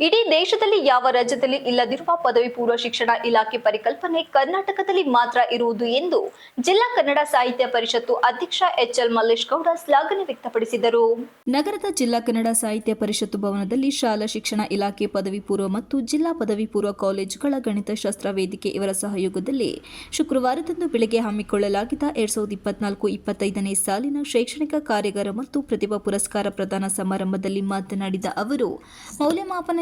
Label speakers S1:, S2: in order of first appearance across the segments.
S1: ಇಡೀ ದೇಶದಲ್ಲಿ ಯಾವ ರಾಜ್ಯದಲ್ಲಿ ಇಲ್ಲದಿರುವ ಪದವಿ ಪೂರ್ವ ಶಿಕ್ಷಣ ಇಲಾಖೆ ಪರಿಕಲ್ಪನೆ ಕರ್ನಾಟಕದಲ್ಲಿ ಮಾತ್ರ ಇರುವುದು ಎಂದು ಜಿಲ್ಲಾ ಕನ್ನಡ ಸಾಹಿತ್ಯ ಪರಿಷತ್ತು ಅಧ್ಯಕ್ಷ ಎಚ್ಎಲ್ ಮಲ್ಲೇಶ್ ಗೌಡ ಶ್ಲಾಘನೆ ವ್ಯಕ್ತಪಡಿಸಿದರು. ನಗರದ ಜಿಲ್ಲಾ ಕನ್ನಡ ಸಾಹಿತ್ಯ ಪರಿಷತ್ತು ಭವನದಲ್ಲಿ ಶಾಲಾ ಶಿಕ್ಷಣ ಇಲಾಖೆ ಪದವಿ ಪೂರ್ವ ಮತ್ತು ಜಿಲ್ಲಾ ಪದವಿ ಪೂರ್ವ ಕಾಲೇಜುಗಳ ಗಣಿತಶಾಸ್ತ್ರ ವೇದಿಕೆ ಇವರ ಸಹಯೋಗದಲ್ಲಿ ಶುಕ್ರವಾರದಂದು ಬೆಳಗ್ಗೆ ಹಮ್ಮಿಕೊಳ್ಳಲಾಗಿದ್ದ ಎರಡ್ ಸಾವಿರದ ಇಪ್ಪತ್ನಾಲ್ಕು ಇಪ್ಪತ್ತೈದನೇ ಸಾಲಿನ ಶೈಕ್ಷಣಿಕ ಕಾರ್ಯಾಗಾರ ಮತ್ತು ಪ್ರತಿಭಾ ಪುರಸ್ಕಾರ ಪ್ರದಾನ ಸಮಾರಂಭದಲ್ಲಿ ಮಾತನಾಡಿದ ಅವರು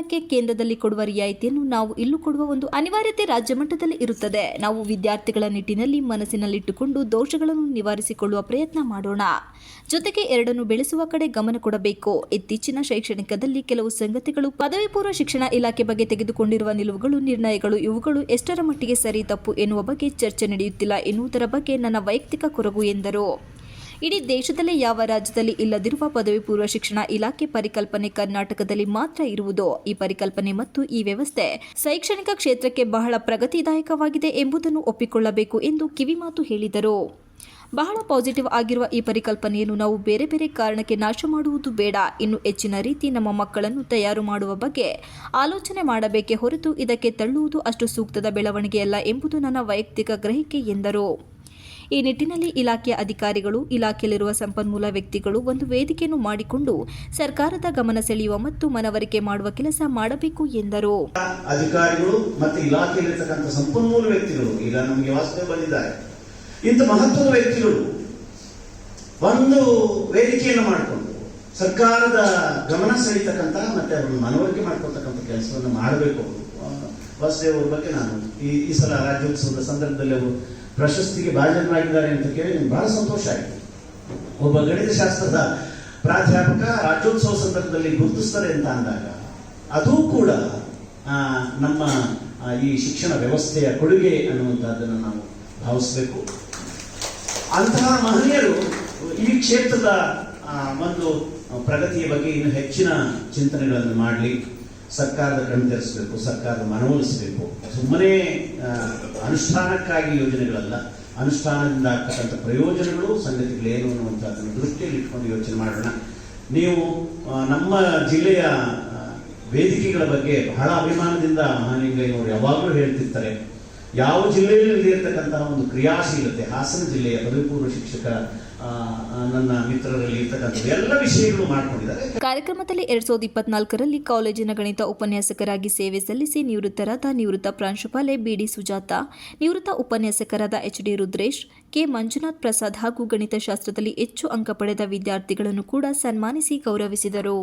S1: ಮೌಲ್ಯಮಾಪನಕ್ಕೆ ಕೇಂದ್ರದಲ್ಲಿ ಕೊಡುವ ರಿಯಾಯಿತಿಯನ್ನು ನಾವು ಇಲ್ಲೂ ಕೊಡುವ ಒಂದು ಅನಿವಾರ್ಯತೆ ರಾಜ್ಯ ಮಟ್ಟದಲ್ಲಿ ಇರುತ್ತದೆ. ನಾವು ವಿದ್ಯಾರ್ಥಿಗಳ ನಿಟ್ಟಿನಲ್ಲಿ ಮನಸ್ಸಿನಲ್ಲಿಟ್ಟುಕೊಂಡು ದೋಷಗಳನ್ನು ನಿವಾರಿಸಿಕೊಳ್ಳುವ ಪ್ರಯತ್ನ ಮಾಡೋಣ. ಜೊತೆಗೆ ಎರಡನ್ನು ಬೆಳೆಸುವ ಕಡೆ ಗಮನ ಕೊಡಬೇಕು. ಇತ್ತೀಚಿನ ಶೈಕ್ಷಣಿಕದಲ್ಲಿ ಕೆಲವು ಸಂಗತಿಗಳು ಪದವಿ ಪೂರ್ವ ಶಿಕ್ಷಣ ಇಲಾಖೆ ಬಗ್ಗೆ ತೆಗೆದುಕೊಂಡಿರುವ ನಿಲುವುಗಳು, ನಿರ್ಣಯಗಳು ಇವುಗಳು ಎಷ್ಟರ ಮಟ್ಟಿಗೆ ಸರಿ ತಪ್ಪು ಎನ್ನುವ ಬಗ್ಗೆ ಚರ್ಚೆ ನಡೆಯುತ್ತಿಲ್ಲ ಎನ್ನುವುದರ ಬಗ್ಗೆ ನನ್ನ ವೈಯಕ್ತಿಕ ಕೊರಗು ಎಂದರು. ಇಡೀ ದೇಶದಲ್ಲೇ ಯಾವ ರಾಜ್ಯದಲ್ಲಿ ಇಲ್ಲದಿರುವ ಪದವಿ ಪೂರ್ವ ಶಿಕ್ಷಣ ಇಲಾಖೆ ಪರಿಕಲ್ಪನೆ ಕರ್ನಾಟಕದಲ್ಲಿ ಮಾತ್ರ ಇರುವುದು. ಈ ಪರಿಕಲ್ಪನೆ ಮತ್ತು ಈ ವ್ಯವಸ್ಥೆ ಶೈಕ್ಷಣಿಕ ಕ್ಷೇತ್ರಕ್ಕೆ ಬಹಳ ಪ್ರಗತಿದಾಯಕವಾಗಿದೆ ಎಂಬುದನ್ನು ಒಪ್ಪಿಕೊಳ್ಳಬೇಕು ಎಂದು ಕಿವಿಮಾತು ಹೇಳಿದರು. ಬಹಳ ಪಾಸಿಟಿವ್ ಆಗಿರುವ ಈ ಪರಿಕಲ್ಪನೆಯನ್ನು ನಾವು ಬೇರೆ ಬೇರೆ ಕಾರಣಕ್ಕೆ ನಾಶ ಮಾಡುವುದು ಬೇಡ. ಇನ್ನು ಹೆಚ್ಚಿನ ರೀತಿ ನಮ್ಮ ಮಕ್ಕಳನ್ನು ತಯಾರು ಮಾಡುವ ಬಗ್ಗೆ ಆಲೋಚನೆ ಮಾಡಬೇಕೇ ಹೊರತು ಇದಕ್ಕೆ ತಳ್ಳುವುದು ಅಷ್ಟು ಸೂಕ್ತದ ಬೆಳವಣಿಗೆಯಲ್ಲ ಎಂಬುದು ನನ್ನ ವೈಯಕ್ತಿಕ ಗ್ರಹಿಕೆ ಎಂದರು. ಈ ನಿಟ್ಟಿನಲ್ಲಿ ಇಲಾಖೆಯ ಅಧಿಕಾರಿಗಳು, ಇಲಾಖೆಯಲ್ಲಿರುವ ಸಂಪನ್ಮೂಲ ವ್ಯಕ್ತಿಗಳು ಒಂದು ವೇದಿಕೆಯನ್ನು ಮಾಡಿಕೊಂಡು ಸರ್ಕಾರದ ಗಮನ ಸೆಳೆಯುವ ಮತ್ತು ಮನವರಿಕೆ ಮಾಡುವ ಕೆಲಸ ಮಾಡಬೇಕು ಎಂದರು.
S2: ಅಧಿಕಾರಿಗಳು ಮತ್ತು ಇಲಾಖೆಯಲ್ಲಿರ್ತಕ್ಕಂಥ ಸಂಪನ್ಮೂಲ ವ್ಯಕ್ತಿಗಳು, ಈಗ ನಮಗೆ ವಾಸ್ತವ ಬಂದಿದ್ದಾರೆ. ಇಂಥ ಮಹತ್ವದ ವ್ಯಕ್ತಿಗಳು ಒಂದು ವೇದಿಕೆಯನ್ನು ಮಾಡಿಕೊಂಡು ಸರ್ಕಾರದ ಗಮನ ಸೆಳೀತಕ್ಕಂಥ ಮತ್ತೆ ಅವರನ್ನು ಮನವರಿಕೆ ಮಾಡ್ಕೊಳ್ತಕ್ಕಂಥ ಕೆಲಸವನ್ನು ಮಾಡಬೇಕು ಬಸ್ ಅವ್ರ ಬಗ್ಗೆ ನಾನು ಈ ಈ ಸಲ ರಾಜ್ಯೋತ್ಸವದ ಸಂದರ್ಭದಲ್ಲಿ ಅವರು ಪ್ರಶಸ್ತಿಗೆ ಭಾಜನರಾಗಿದ್ದಾರೆ ಅಂತ ಕೇಳಿ ನನಗೆ ಬಹಳ ಸಂತೋಷ ಆಯಿತು. ಒಬ್ಬ ಗಣಿತಶಾಸ್ತ್ರದ ಪ್ರಾಧ್ಯಾಪಕ ರಾಜ್ಯೋತ್ಸವ ಸಂದರ್ಭದಲ್ಲಿ ಗುರುತಿಸ್ತಾರೆ ಅಂತ ಅಂದಾಗ, ಅದು ಕೂಡ ನಮ್ಮ ಈ ಶಿಕ್ಷಣ ವ್ಯವಸ್ಥೆಯ ಕೊಡುಗೆ ಅನ್ನುವಂಥದ್ದನ್ನು ನಾವು ಭಾವಿಸಬೇಕು. ಅಂತಹ ಮಹನೀಯರು ಈ ಕ್ಷೇತ್ರದ ಒಂದು ಪ್ರಗತಿಯ ಬಗ್ಗೆ ಇನ್ನು ಹೆಚ್ಚಿನ ಚಿಂತನೆಗಳನ್ನು ಮಾಡಲಿ. ಸರ್ಕಾರದ ಕಣ್ತರಿಸಬೇಕು ಸರ್ಕಾರದ ಮನವೊಲಿಸಬೇಕು ಸುಮ್ಮನೆ ಅನುಷ್ಠಾನಕ್ಕಾಗಿ ಯೋಜನೆಗಳಲ್ಲ, ಅನುಷ್ಠಾನದಿಂದ ಆಗ್ತಕ್ಕಂಥ ಪ್ರಯೋಜನಗಳು, ಸಂಗತಿಗಳೇನು ಅನ್ನುವಂಥದ್ದನ್ನು ದೃಷ್ಟಿಯಲ್ಲಿ ಇಟ್ಕೊಂಡು ಯೋಚನೆ ಮಾಡೋಣ. ನೀವು ನಮ್ಮ ಜಿಲ್ಲೆಯ ವೇದಿಕೆಗಳ ಬಗ್ಗೆ ಬಹಳ ಅಭಿಮಾನದಿಂದ ಮಹಾಲಿಂಗಯ್ಯನವರು ಯಾವಾಗಲೂ ಹೇಳ್ತಿರ್ತಾರೆ. ಯಾವ ಜಿಲ್ಲೆಯಲ್ಲಿ ಇರತಕ್ಕಂತಹ ಒಂದು ಕ್ರಿಯಾಶೀಲತೆ, ಹಾಸನ ಜಿಲ್ಲೆಯ ಪದವಿ ಪೂರ್ವ ಶಿಕ್ಷಕ ನನ್ನ ಮಿತ್ರರಲ್ಲಿ ಇರ್ತಕ್ಕಂಥ ಎಲ್ಲ ವಿಷಯಗಳು ಮಾಡಿಕೊಂಡಿದ್ದಾರೆ.
S1: ಕಾರ್ಯಕ್ರಮದಲ್ಲಿ ಎರಡ್ ಸಾವಿರದ ಇಪ್ಪತ್ನಾಲ್ಕರಲ್ಲಿ ಕಾಲೇಜಿನ ಗಣಿತ ಉಪನ್ಯಾಸಕರಾಗಿ ಸೇವೆ ಸಲ್ಲಿಸಿ ನಿವೃತ್ತರಾದ ನಿವೃತ್ತ ಪ್ರಾಂಶುಪಾಲೆ ಬಿಡಿ ಸುಜಾತ, ನಿವೃತ್ತ ಉಪನ್ಯಾಸಕರಾದ H D Rudresh, K Manjunath Prasad ಹಾಗೂ ಗಣಿತಶಾಸ್ತ್ರದಲ್ಲಿ ಹೆಚ್ಚು ಅಂಕ ಪಡೆದ ವಿದ್ಯಾರ್ಥಿಗಳನ್ನು ಕೂಡ ಸನ್ಮಾನಿಸಿ ಗೌರವಿಸಿದರು.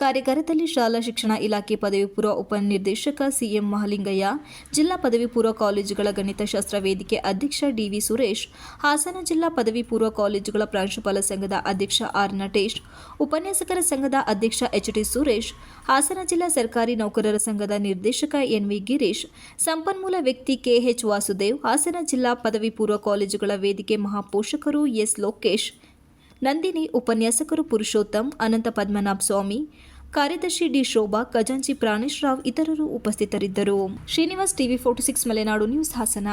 S1: ಕಾರ್ಯಾಗಾರದಲ್ಲಿ ಶಾಲಾ ಶಿಕ್ಷಣ ಇಲಾಖೆ ಪದವಿ ಪೂರ್ವ ಉಪನಿರ್ದೇಶಕ ಸಿಎಂ ಮಹಲಿಂಗಯ್ಯ, ಜಿಲ್ಲಾ ಪದವಿ ಪೂರ್ವ ಕಾಲೇಜುಗಳ ಗಣಿತಶಾಸ್ತ್ರ ವೇದಿಕೆ ಅಧ್ಯಕ್ಷ ಡಿವಿ ಸುರೇಶ್, ಹಾಸನ ಜಿಲ್ಲಾ ಪದವಿ ಪೂರ್ವ ಕಾಲೇಜುಗಳ ಪ್ರಾಂಶುಪಾಲ ಸಂಘದ ಅಧ್ಯಕ್ಷ ಆರ್ ನಟೇಶ್, ಉಪನ್ಯಾಸಕರ ಸಂಘದ ಅಧ್ಯಕ್ಷ ಎಚ್ ಡಿ ಸುರೇಶ್, ಹಾಸನ ಜಿಲ್ಲಾ ಸರ್ಕಾರಿ ನೌಕರರ ಸಂಘದ ನಿರ್ದೇಶಕ ಎನ್ವಿ ಗಿರೀಶ್, ಸಂಪನ್ಮೂಲ ವ್ಯಕ್ತಿ ಕೆಎಚ್ ವಾಸುದೇವ್, ಹಾಸನ ಜಿಲ್ಲಾ ಪದವಿ ಪೂರ್ವ ಕಾಲೇಜುಗಳ ವೇದಿಕೆ ಮಹಾಪೋಷಕರು ಎಸ್ ಲೋಕೇಶ್ ನಂದಿನಿ ಉಪನ್ಯಾಸಕರು ಪುರುಷೋತ್ತಮ್, ಅನಂತ ಪದ್ಮನಾಭ ಸ್ವಾಮಿ, ಕಾರ್ಯದರ್ಶಿ ಡಿ ಶೋಭಾ, ಖಜಾಂಚಿ ಪ್ರಾಣೇಶ್ ರಾವ್ ಇತರರು ಉಪಸ್ಥಿತರಿದ್ದರು. Srinivas TV forty six Malenadu news Hassan.